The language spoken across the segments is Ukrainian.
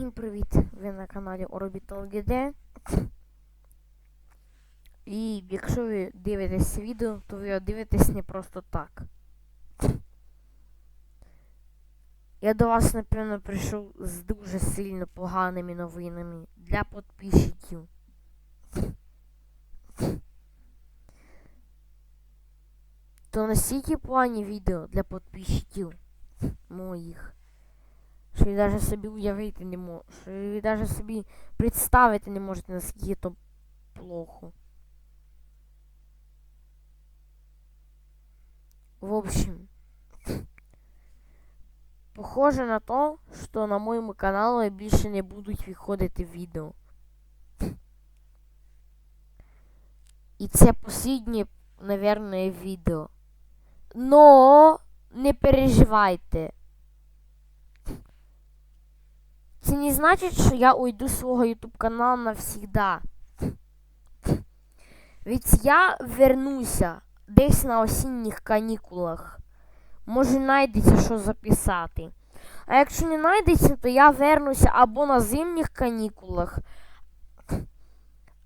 Всім привіт! Ви на каналі Orbital GD. І якщо ви дивитесь відео, то ви дивитесь не просто так. Я до вас, напевно, прийшов з дуже сильно поганими новинами для підписчиків. То настільки погані відео для підписчиків моїх. Що ви навіть собі уявити не можете. Що ви навіть собі представити не можете, наскільки то плохо. В общем, похоже на то, что на моєму каналу більше не будуть виходити відео. І це останнє, наверное, відео. Но не переживайте. Це не значить, що я уйду з свого YouTube каналу навсегда. Ведь я вернуся десь на осінніх канікулах. Може знайдеться що записати. А якщо не знайдеться, то я вернуся або на зимніх канікулах,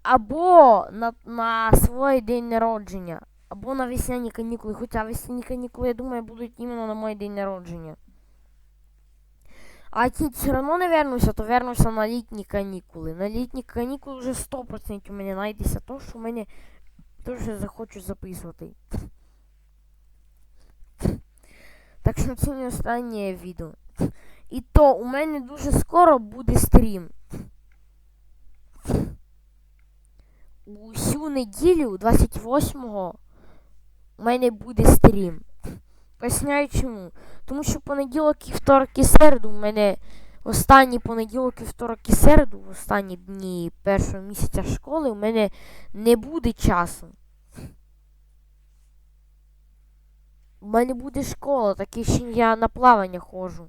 або на, на свій день народження, або на весняні канікули. Хоча весняні канікули, я думаю, будуть іменно на мій день народження. А ті все одно не вернуся, то вернуся на літні канікули. На літні канікули вже 100% у мене знайдеться то, що мене дуже захочу записувати. Так що це не останнє відео. І то у мене дуже скоро буде стрім. Усю неділю, 28-го, у мене буде стрім. Поясняю чому. Тому що понеділок і второк і середу у мене останні понеділок і второк і середу, в останні дні першого місяця школи, у мене не буде часу. У мене буде школа, таке ще я на плавання ходжу.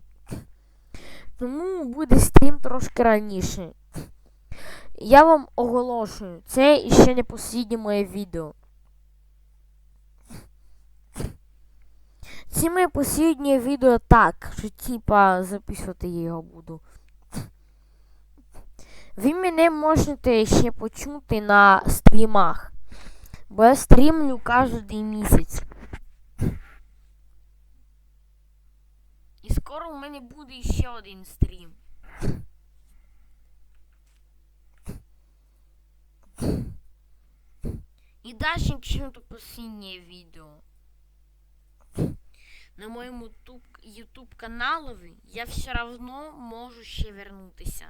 Тому буде стрім трошки раніше. Я вам оголошую, це іще не посліднє моє відео. Це моє посліднє відео так, що типа записувати його буду. Ви мене можете ще почути на стрімах. Бо я стрімлю кожен місяць. І скоро у мене буде ще один стрім. І далі почнемо посліднє відео. На моєму YouTube каналові я все равно можу ще вернутися.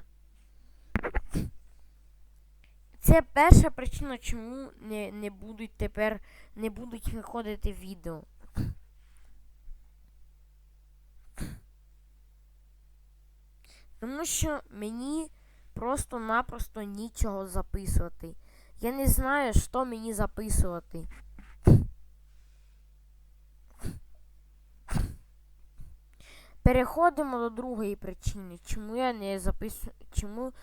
Це перша причина, чому не, не будуть тепер не будуть виходити відео. Тому що мені просто-напросто нічого записувати. Я не знаю, що мені записувати. Переходимо до другої причини, чому я не записую. Чому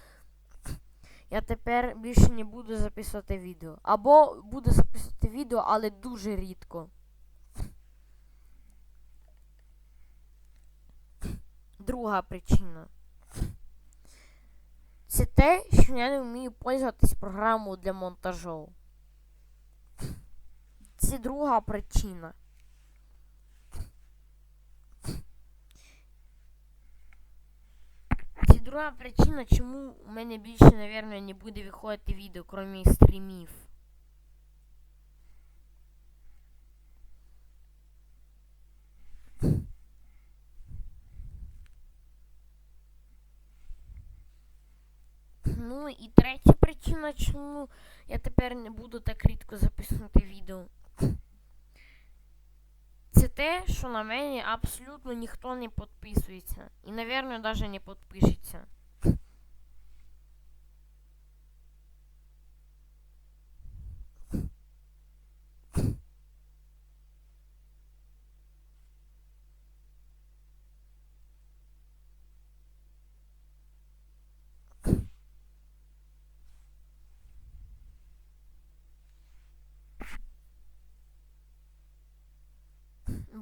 я тепер більше не буду записувати відео. Або буду записувати відео, але дуже рідко. Друга причина. Це те, що я не вмію пользуватись програмою для монтажу. Це друга причина. Це друга причина, чому у мене більше, мабуть, не буде виходити відео, крім стрімів. Ну і третя причина, чому я тепер не буду так рідко записувати відео. Те, що на мене абсолютно ніхто не підписується. І, наверное навіть не підпишеться.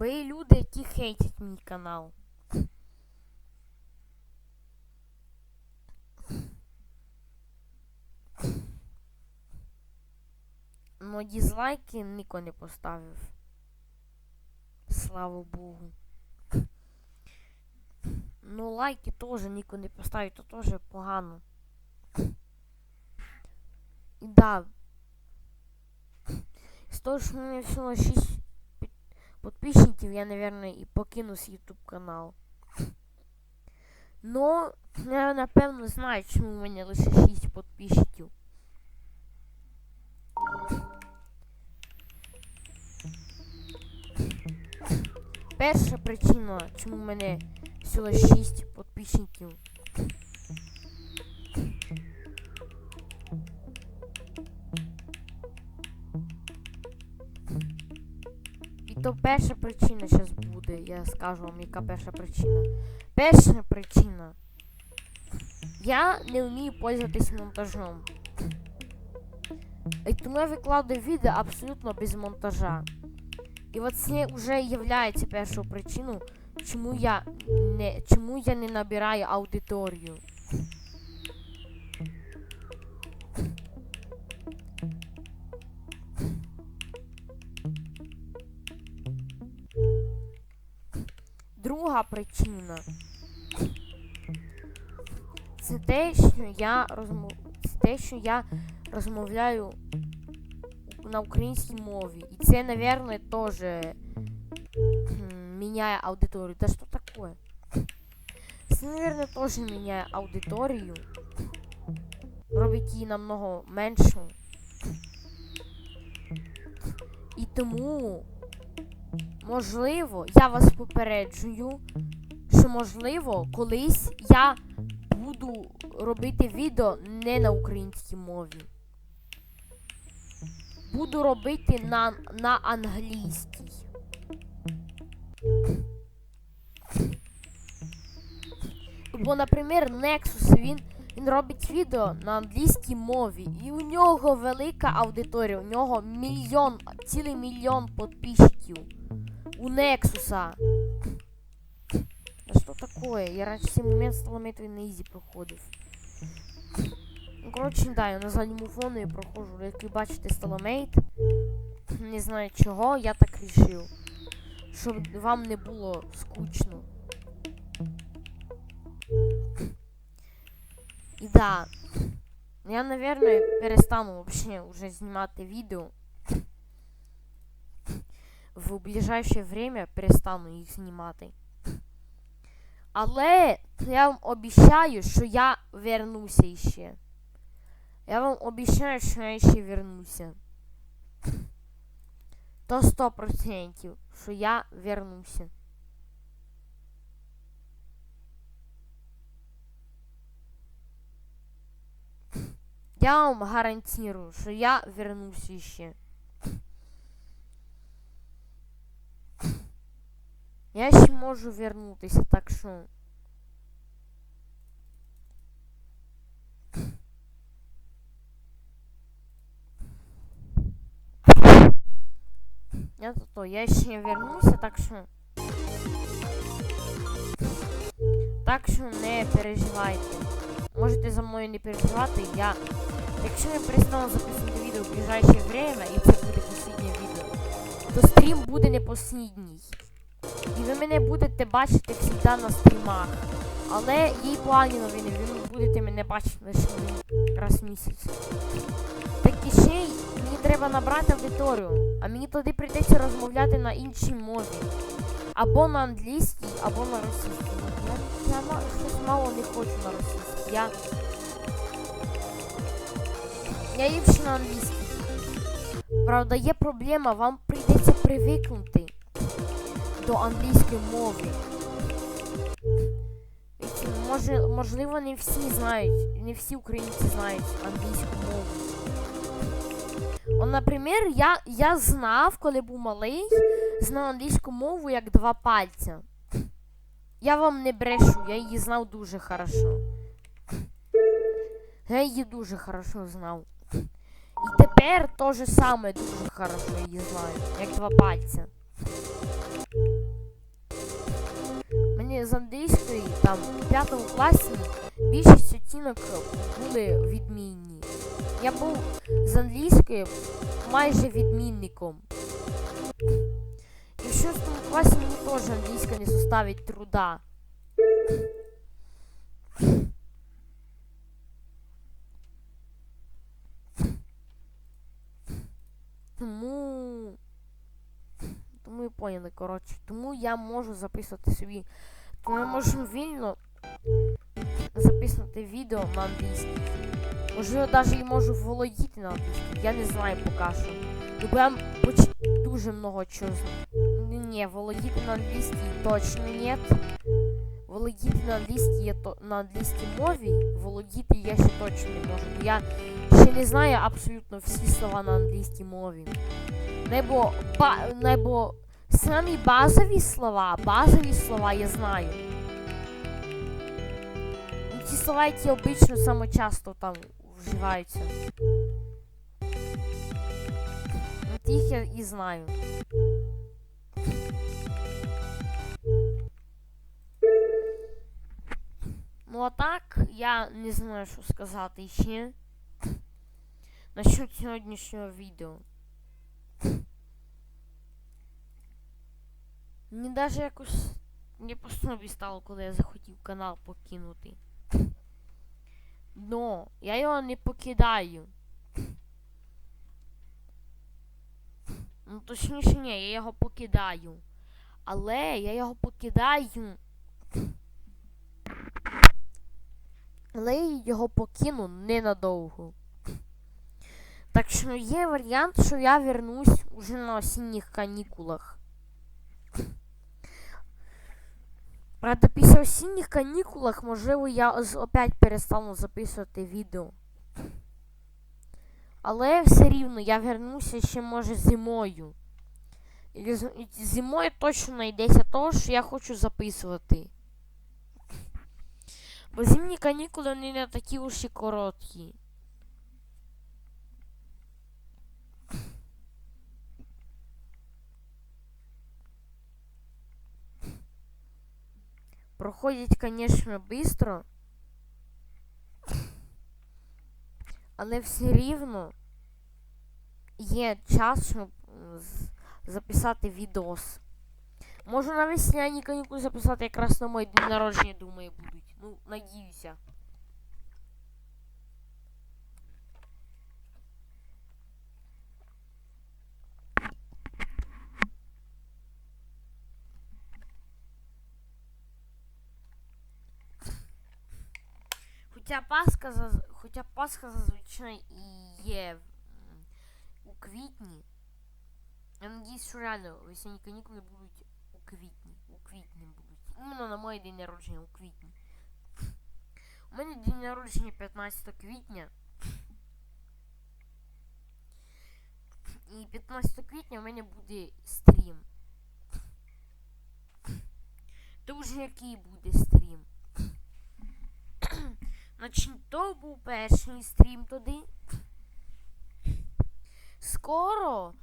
були люди, які хейтять мій канал. Но дизлайки ніко не поставив. Слава Богу. Ну лайки теж ніко не поставить. то теж погано. І да. З того, що у всього 6 підписчиків, я, наверное, і покину з YouTube канал. Но я напевно знаю, чому в мене лише 6 підписчиків. Перша причина, чому в мене всього 6 підписчиків. То перша причина зараз буде. Я скажу вам, яка перша причина. Перша причина. Я не вмію пользуватись монтажом. І тому я викладаю відео абсолютно без монтажа. І от це вже є першою причиною, чому я не, чому я не набираю аудиторію. Друга причина. Це те, що я розмов... це те, що я розмовляю на українській мові. І це, наверное, тоже м, меняє аудиторію. Да что такое? Це, наверное, тоже меняє аудиторію. Робить її намного меншу. І тому, можливо, я вас попереджую, що можливо, колись я буду робити відео не на українській мові. Буду робити на, на англійській. Бо, наприклад, Nexus, він, він робить відео на англійській мові. І у нього велика аудиторія. У нього мільйон, цілий мільйон підписчиків. У Нексуса. Да что такое? Я раньше цей момент сталаметовий на ізі проходив. Ну, коротше, да, я на задньому фоні проходжу, як ви бачите, сталамейт. Не знаю чого, я так рішив. Щоб вам не було скучно. Да. Я, наверное, перестану вообще уже знімати відео. В ближайшее время перестану їх знімати. Але я вам обіцяю, що я вернуся іще. Я вам обіцяю, що я ще вернуся. То 100%, що я вернуся. Я вам гарантирую, що я вернусь ще. Я ще можу вернутися, так що. Я то, то я ще вернуся, так що. Так що не переживайте. Можете за мною не переживати, я. Якщо я перестану записувати відео в ближайшее время, і це буде останнє відео, то стрім буде не останній. І ви мене будете бачити завжди на стрімах. Але є й погані новини, ви будете мене бачити лише раз в місяць. Так і ще й мені треба набрати аудиторію, а мені тоді прийдеться розмовляти на іншій мові. Або на англійській, або на російській. Я, я щось мало не хочу на російській. Я. Я ліпше на англійській. Правда, є проблема, вам прийдеться привикнути до англійської мови. Може, можливо, не всі знають, не всі українці знають англійську мову. От, наприклад, я, я знав, коли був малий, знав англійську мову як два пальця. Я вам не брешу, я її знав дуже хорошо. Я її дуже хорошо знав. І тепер то же саме дуже хорошо її знаю, як два пальця. Мені з англійської там в п'ятому класі більшість оцінок були відмінні. Я був з англійської майже відмінником. І в шостому класі мені теж англійська не составить труда. Тому. Тому і поняли, коротше. Тому я можу записувати собі. Тому я можу вільно записувати відео на англійській. Можливо, навіть і можу володіти на англійській. Я не знаю поки що. Бо я поч... дуже много чого знаю. Ні, володіти на англійській точно ні. Володіти на англійській на англійській мові, володіти я ще точно не можу. Я ще не знаю абсолютно всі слова на англійській мові. Небо, ба, небо самі базові слова, базові слова я знаю. Ну, ті слова, які обично саме часто там вживаються. От їх я і знаю. Ну а так, я не знаю, що сказати ще. Насчет сьогоднішнього відео. Мені навіть якось не по стало, коли я захотів канал покинути. Но я його не покидаю. Ну точніше ні, я його покидаю. Але я його покидаю. Але я його покину ненадовго. Так що є варіант, що я вернусь уже на осінніх канікулах. Правда, після осінніх канікулах, можливо, я опять перестану записувати відео. Але все рівно я вернуся ще може зимою. І зимою точно знайдеться того, що я хочу записувати. Бо зимні канікули вони не такі уж і короткі. Проходять, конечно, быстро. Але все рівно є час, щоб записати відос. Можу на весняні канікули записати якраз на мій день народження, думаю, будуть. Ну, надіюся. Хоча Пасха, хоча Пасха зазвичай і є у квітні. Я надіюсь, що реально весняні канікули будуть у квітні. У квітні будуть. Іменно на мій день народження у квітні. У мене день народження 15 квітня. І 15 квітня у мене буде стрім. То вже який буде стрім? Значить, то був перший стрім туди. Скоро,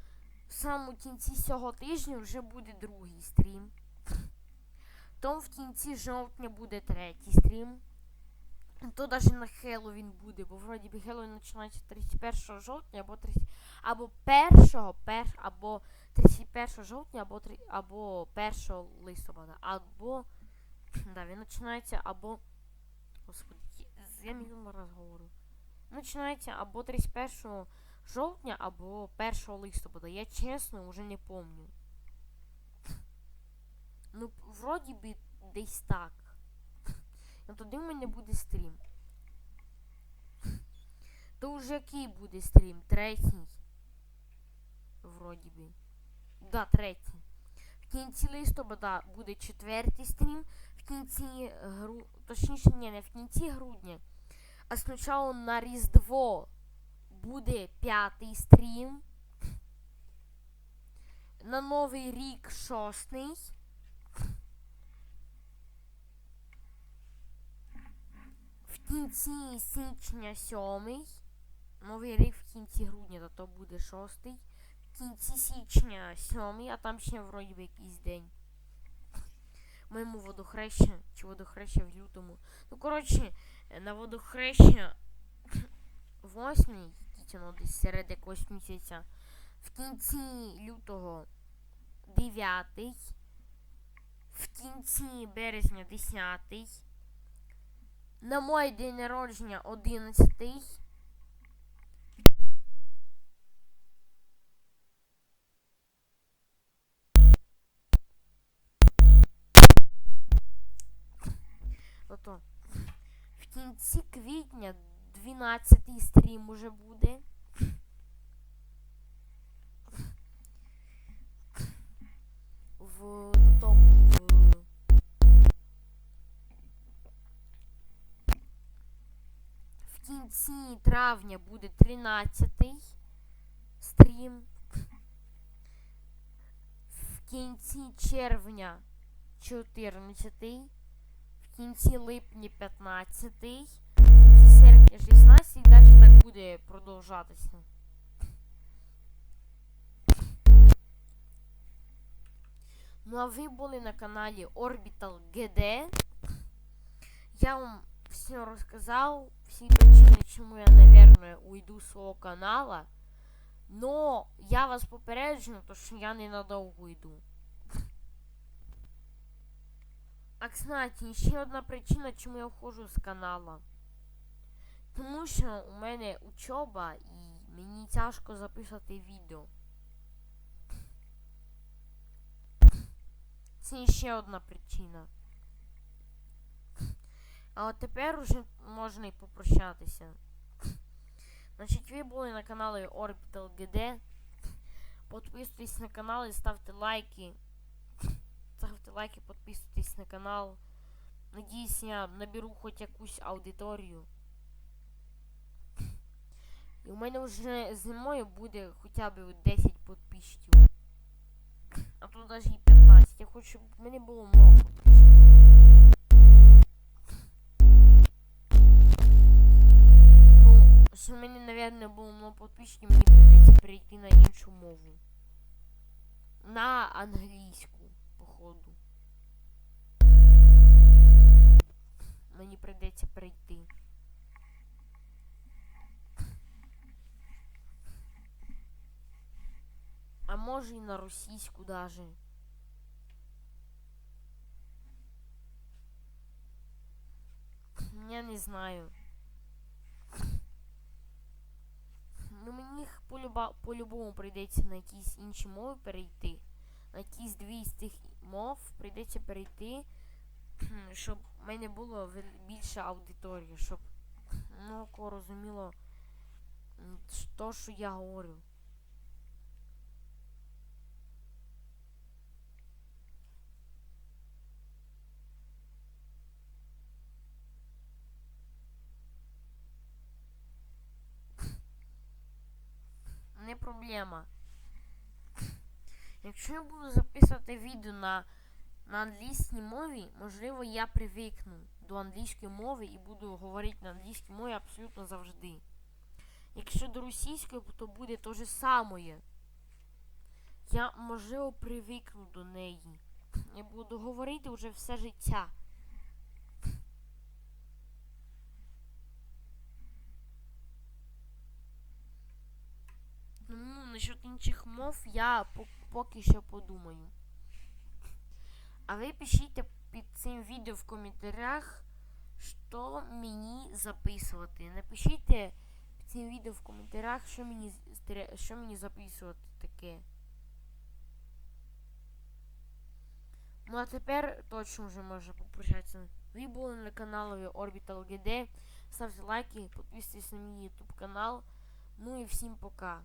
в самому кінці цього тижня, вже буде другий стрім. Том в кінці жовтня буде третій стрім. То навіть на Хеллоуін буде, бо вроді би Хеллоуін починається 31 жовтня або 30, або 1, пер, або 31 жовтня, або, три- або 1 листопада, або да, він починається або Господи, я мільйон раз говорю. Починається або 31 жовтня, або 1 листопада. Я чесно вже не помню. Ну, вроді би десь так. Ну тоді в мене буде стрім. То вже який буде стрім? Третій. Вроді би. Да, третій. В кінці листопада буде четвертий стрім. В кінці гру... Точніше, ні, не в кінці грудня. А спочатку на Різдво буде п'ятий стрім. На Новий рік шостий. Кінці січня сьомий. Новий рік в кінці грудня, то, то буде шостий. В кінці січня сьомий, а там ще вроді би якийсь день. Моєму водохреща чи водохреща в лютому. Ну, коротше, на водохреща тільки ну, десь серед якогось місяця. В кінці лютого дев'ятий. В кінці березня десятий. На мой день народження одинадцятий. Ото. В кінці квітня 12 стрім уже буде. В тому кінці травня буде 13 стрім. В кінці червня 14 в кінці липня 15, в кінці серпня 16 і далі так буде продовжатися. Ну а ви були на каналі Orbital GD. Я вам все розказав, всі причини, чому я, наверное, уйду з свого канала. Но я вас попереджу, то що я ненадовго йду. А кстати, ще одна причина, чому я входжу з канала. Тому що у мене учоба і мені тяжко записати відео. Це ще одна причина. А от тепер уже можна і попрощатися. Значить, ви були на каналі Orbital GD. Підписуйтесь на канал і ставте лайки. Ставте лайки, підписуйтесь на канал. Надіюсь, я наберу хоч якусь аудиторію. І у мене вже зимою буде хоча б 10 підписчиків. А то навіть і 15. Я хочу, щоб в мене було много. Щоб в мене, наверное, було много підписчиків, мені прийдеться перейти на іншу мову. На англійську, походу. Мені прийдеться перейти. А може і на російську даже. Я не знаю. Ну мені по-любому прийдеться на якісь інші мови перейти. На якісь дві з тих мов прийдеться перейти, щоб в мене було більше аудиторії, щоб ну, розуміло то, що я говорю. Не проблема. Якщо я буду записувати відео на, на англійській мові, можливо, я привикну до англійської мови і буду говорити на англійській мові абсолютно завжди. Якщо до російської, то буде те же саме. Я, можливо, привикну до неї. Я буду говорити вже все життя. Насчет інших мов я поки що подумаю. А ви пишіть під цим відео в коментарях, що мені записувати. Напишіть під цим відео в коментарях, що мені, що мені записувати таке. Ну а тепер точно вже можна попрощатися. Ви були на каналі Orbital GD. Ставте лайки, підписуйтесь на мій YouTube канал. Ну і всім пока.